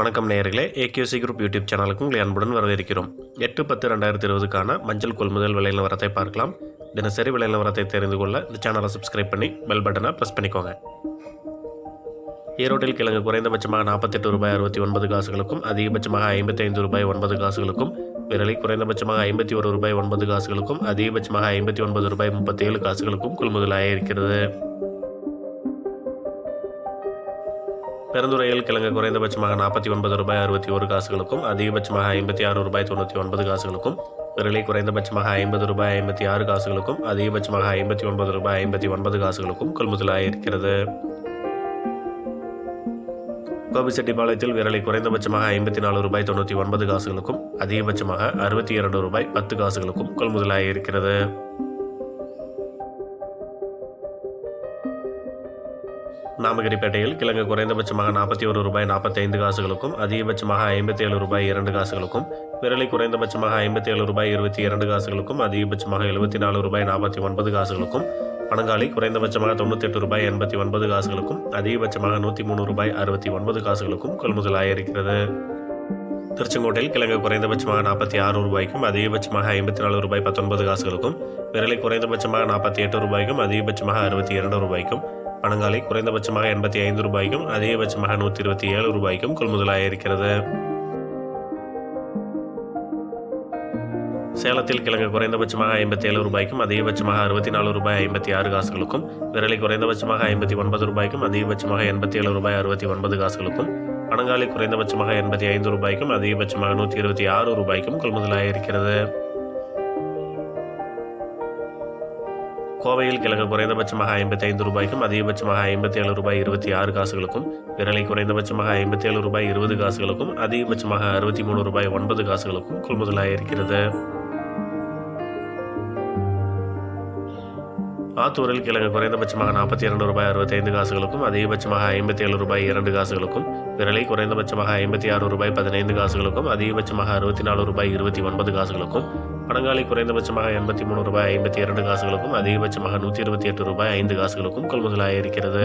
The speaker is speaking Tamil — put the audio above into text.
வணக்கம் நேயர்களே. ஏகேசி குரூப் யூடியூப் சேனலுக்கு உங்களை அன்புடன் வரவேற்கிறோம். எட்டு பத்து ரெண்டாயிரத்தி இருபதுக்கான மஞ்சள் கொள்முதல் விலை நிலவரத்தை பார்க்கலாம். தினசரி விலை நிலவரத்தை தெரிந்து கொள்ள இந்த சேனலை சப்ஸ்கிரைப் பண்ணி பெல் பட்டனை ப்ரெஸ் பண்ணிக்கோங்க. ஈரோட்டில் கிழங்கு குறைந்தபட்சமாக நாற்பத்தெட்டு ரூபாய் அறுபத்தி ஒன்பது காசுகளுக்கும் அதிகபட்சமாக ஐம்பத்தைந்து ரூபாய் ஒன்பது காசுகளுக்கும் விரலை குறைந்தபட்சமாக ஐம்பத்தி ஒரு ரூபாய் ஒன்பது காசுகளுக்கும் அதிகபட்சமாக ஐம்பத்தி ஒன்பது ரூபாய் முப்பத்தேழு காசுகளுக்கும் கொள்முதலாக இருக்கிறது. பெருந்துறையில் கிழங்கு குறைந்தபட்சமாக நாற்பத்தி ஒன்பது ரூபாய் அறுபத்தி ஒரு காசுகளுக்கும் அதிகபட்சமாக ஐம்பத்தி ஆறு ரூபாய் தொண்ணூற்றி ஒன்பது காசுகளுக்கும் விரலை குறைந்தபட்சமாக ஐம்பது ரூபாய் ஐம்பத்தி ஆறு காசுகளுக்கும் அதிகபட்சமாக ஐம்பத்தி ஒன்பது ரூபாய் ஐம்பத்தி ஒன்பது காசுகளுக்கும் கொள்முதலாக இருக்கிறது கோபிச்செட்டிப்பாளையத்தில் விரலை குறைந்தபட்சமாக ஐம்பத்தி நாலு ரூபாய் தொண்ணூற்றி ஒன்பது காசுகளுக்கும் அதிகபட்சமாக அறுபத்தி இரண்டு ரூபாய் பத்து காசுகளுக்கும் கொள்முதலாக நாமகிரிப்பேட்டையில் கிழங்கு குறைந்தபட்சமாக நாற்பத்தி ஒரு ரூபாய் நாற்பத்தைந்து காசுகளுக்கும் அதிகபட்சமாக ஐம்பத்தி ஏழு ரூபாய் இரண்டு காசுகளுக்கும் விரலை குறைந்தபட்சமாக ஐம்பத்தி ஏழு ரூபாய் இருபத்தி இரண்டு காசுகளுக்கும் அதிகபட்சமாக எழுபத்தி நாலு ரூபாய் நாற்பத்தி ஒன்பது காசுகளுக்கும் பணங்காலி குறைந்தபட்சமாக தொண்ணூத்தெட்டு ரூபாய் எண்பத்தி ஒன்பது காசுகளுக்கும் அதிகபட்சமாக நூற்றி மூணு ரூபாய் அறுபத்தி ஒன்பது காசுகளுக்கும் கொள்முதலாக இருக்கிறது திருச்செங்கோட்டையில் கிழங்கு குறைந்தபட்சமாக நாற்பத்தி ஆறு ரூபாய்க்கும் அதிகபட்சமாக ஐம்பத்தி நாலு ரூபாய் பத்தொன்பது காசுகளுக்கும் விரலை குறைந்தபட்சமாக நாற்பத்தி எட்டு ரூபாய்க்கும் அதிகபட்சமாக அறுபத்தி இரண்டு ரூபாய்க்கும் பனங்காலை குறைந்தபட்சமாக எண்பத்தி ஐந்து ரூபாய்க்கும் அதிகபட்சமாக நூற்றி இருபத்தி ஏழு ரூபாய்க்கும் கொள்முதலாக இருக்கிறது. சேலத்தில் கிழங்கு குறைந்தபட்சமாக ஐம்பத்தி ஏழு ரூபாய்க்கும் அதிகபட்சமாக அறுபத்தி நாலு ரூபாய் ஐம்பத்தி ஆறு காசுகளுக்கும் விரலை குறைந்தபட்சமாக ஐம்பத்தி ஒன்பது ரூபாய்க்கும் அதிகபட்சமாக எண்பத்தி ஏழு ரூபாய் அறுபத்தி ஒன்பது காசுகளுக்கும் பணங்காலி குறைந்தபட்சமாக எண்பத்தி ஐந்து ரூபாய்க்கும் அதிகபட்சமாக நூற்றி இருபத்தி ஆறு ரூபாய்க்கும் கொள்முதலாக இருக்கிறது. கோவையில் கிழங்கு குறைந்தபட்சமாக ஐம்பத்தி ஐந்து ரூபாய்க்கும் அதிகபட்சமாக ஐம்பத்தி ஏழு ரூபாய் இருபத்தி ஆறு காசுகளுக்கும் விரலை குறைந்தபட்சமாக ஐம்பத்தி ஏழு ரூபாய் இருபது காசுகளுக்கும் அதிகபட்சமாக அறுபத்தி மூணு ரூபாய் ஒன்பது காசுகளுக்கும் கொள்முதலாக இருக்கிறது. ஆத்தூரில் கிழங்கு குறைந்தபட்சமாக நாற்பத்தி இரண்டு ரூபாய் அறுபத்தைந்து காசுகளுக்கும் அதிகபட்சமாக ஐம்பத்தி ஏழு ரூபாய் இரண்டு காசுகளுக்கும். விரலை குறைந்தபட்சமாக ஐம்பத்தி ஆறு ரூபாய் பதினைந்து காசுகளுக்கும் அதிகபட்சமாக அறுபத்தி நாலு ரூபாய் இருபத்தி ஒன்பது காசுகளுக்கும். பணங்காலி குறைந்தபட்சமாக எண்பத்தி மூணு ரூபாய் ஐம்பத்தி இரண்டு காசுகளுக்கும் அதிகபட்சமாக நூற்றி இருபத்தி எட்டு ரூபாய் ஐந்து காசுகளுக்கும் கொள்முதலாக இருக்கிறது